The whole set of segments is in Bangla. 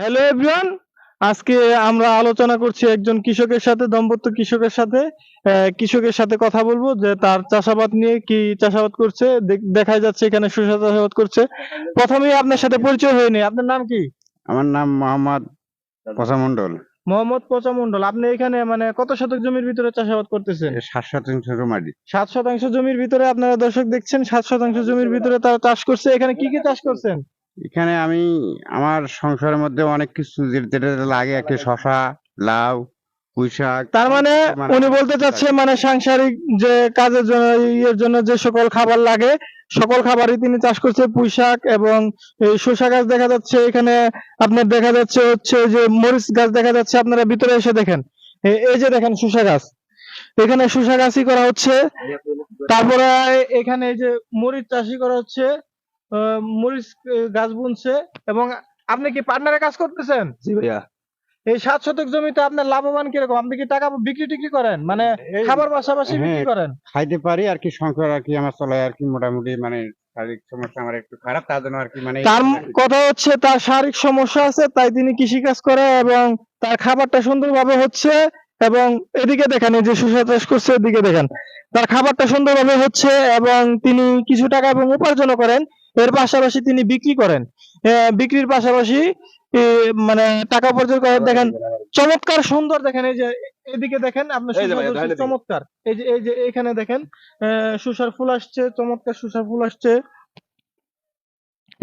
হ্যালো এভরিওয়ান আজকে আমরা আলোচনা করছি একজন কৃষকের সাথে দম্পত্য কৃষকের সাথে। কৃষকের সাথে কথা বলব যে তার চাষাবাদ নিয়ে কি চাষাবাদ করছে দেখ- যাচ্ছে এখানে শসা চাষাবাদ করছে। প্রথমেই আপনার সাথে পরিচয় হয়নি আপনার নাম কি? আমার নাম মোহাম্মদ পচা মন্ডল মোহাম্মদ পচা মন্ডল আপনি এখানে মানে কত শতক জমির ভিতরে চাষাবাদ করতেছেন? সাত শতাংশ মাটি সাত শতাংশ জমির ভিতরে আপনারা দর্শক দেখছেন সাত শতাংশ জমির ভিতরে তারা চাষ করছে। এখানে কি কি চাষ করছেন? এখানে আমি আমার সংসারের মধ্যে অনেক কিছু যেটা লাগে একটা শশা লাউ তার মানে মানে- উনি বলতে চাচ্ছে মানে সাংসারিক যে কাজের জন্য ইয়ের জন্য যে সকল খাবার লাগে সকল খাবারই তিনি চাষ করছে পুঁই শাক এবং এই শসা গাছ দেখা যাচ্ছে এখানে আপনার দেখা যাচ্ছে হচ্ছে যে মরিচ গাছ দেখা যাচ্ছে আপনারা ভিতরে এসে দেখেন। এই যে দেখেন শসা গাছ। এখানে শসা গাছই করা হচ্ছে। তারপরে এখানে এই যে মরিচ চাষই করা হচ্ছে। মরিচ গাছ বুনছে এবং আপনি কি পার্টনারে কাজ করতেছেন? জি ভাইয়া। এই সাত শতক জমিতে আপনার লাভবান কীরকম? আপনি কি টাকা বিক্রি টিক্রি করেন? মানে খাবার পাশাপাশি বিক্রি হ্যাঁ। করেন? খাইতে পারি আর কি সংসার আর কি আমার চলে আর কি মোটামুটি মানে শারীরিক সমস্যা আমার একটু খারাপ তার জন্য আর কি মানে তার কথা হচ্ছে তার শারীরিক সমস্যা আছে তাই তিনি কৃষি কাজ করে এবং তার খাবারটা সুন্দরভাবে হচ্ছে এবং এদিকে দেখেন এই যে শসা চাষ করছে এদিকে দেখেন। তার খাবারটা সুন্দরভাবে হচ্ছে এবং তিনি কিছু টাকা এবং উপার্জন করেন। এর পাশাপাশি তিনি বিক্রি করেন। বিক্রির পাশাপাশি মানে টাকা উপার্জন করেন। দেখেন চমৎকার সুন্দর দেখেন এই যে এদিকে দেখেন আপনার। চমৎকার। এই যে এই যে এখানে দেখেন সুসার ফুল আসছে চমৎকার সুসার ফুল আসছে।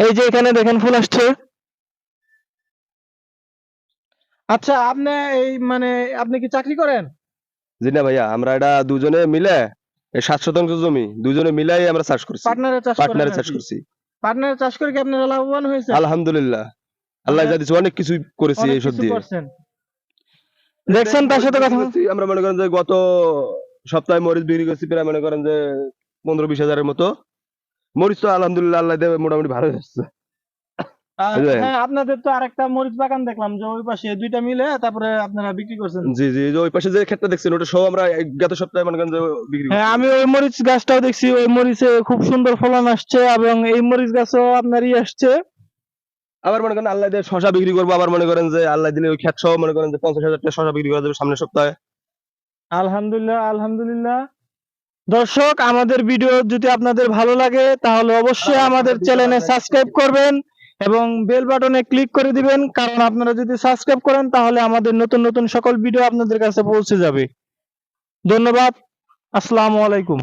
এই যে এখানে দেখেন ফুল আসছে। আচ্ছা আপনি এই মানে আপনি কি চাকরি করেন? জি না ভাইয়া আমরা এটা দুজনে মিলে সাত শতাংশ জমি দুজনে মিলাই আমরা চাষ করছি। পার্টনারে চাষ করছি। পার্টনারে চাষ করে কি আপনারা লাভবান হয়েছে আলহামদুলিল্লাহ। আল্লাহ যা অনেক কিছু করেছি এইসব দিয়ে। দেখছেন তার সাথে কথা বলছি আমরা মনে করেন যে গত সপ্তাহে মরিচ বিক্রি করছি প্রায় মনে করেন যে পনেরো বিশ হাজারের মতো। মরিচ তো আলহামদুলিল্লাহ আল্লাহ দেবে মোটামুটি ভালো যাচ্ছে। হ্যাঁ আপনাদের তো আরেকটা মরিচ বাগান দেখলাম যে ওই পাশে দুইটা মিলে তারপরে আপনারা বিক্রি করছেন। জি জি ওই পাশে যে ক্ষেতটা দেখছেন ওটা সব আমরা গত সপ্তাহে মনে করেন যে বিক্রি হ্যাঁ আমি ওই মরিচ গাছটাও দেখছি ওই মরিচে খুব সুন্দর ফলন আসছে এবং এই মরিচ গাছও আপনার ই আসছে। আবার মনে করেন আল্লাহ দিয়ে শশা বিক্রি করব আবার মনে করেন যে আল্লাহ দিলে ওই ক্ষেত সহ মনে করেন যে পঞ্চাশ হাজার টাকা শশা বিক্রি করা যাবে সামনের সপ্তাহে। আলহামদুলিল্লাহ আলহামদুলিল্লাহ। দর্শক আমাদের ভিডিও যদি আপনাদের ভালো লাগে তাহলে অবশ্যই আমাদের চ্যানেলে সাবস্ক্রাইব করবেন। এবং বেল বাটনে ক্লিক করে দিবেন, কারণ আপনারা যদি সাবস্ক্রাইব করেন, তাহলে আমাদের নতুন নতুন সকল ভিডিও আপনাদের কাছে পৌঁছে যাবে। ধন্যবাদ, আসসালামু আলাইকুম।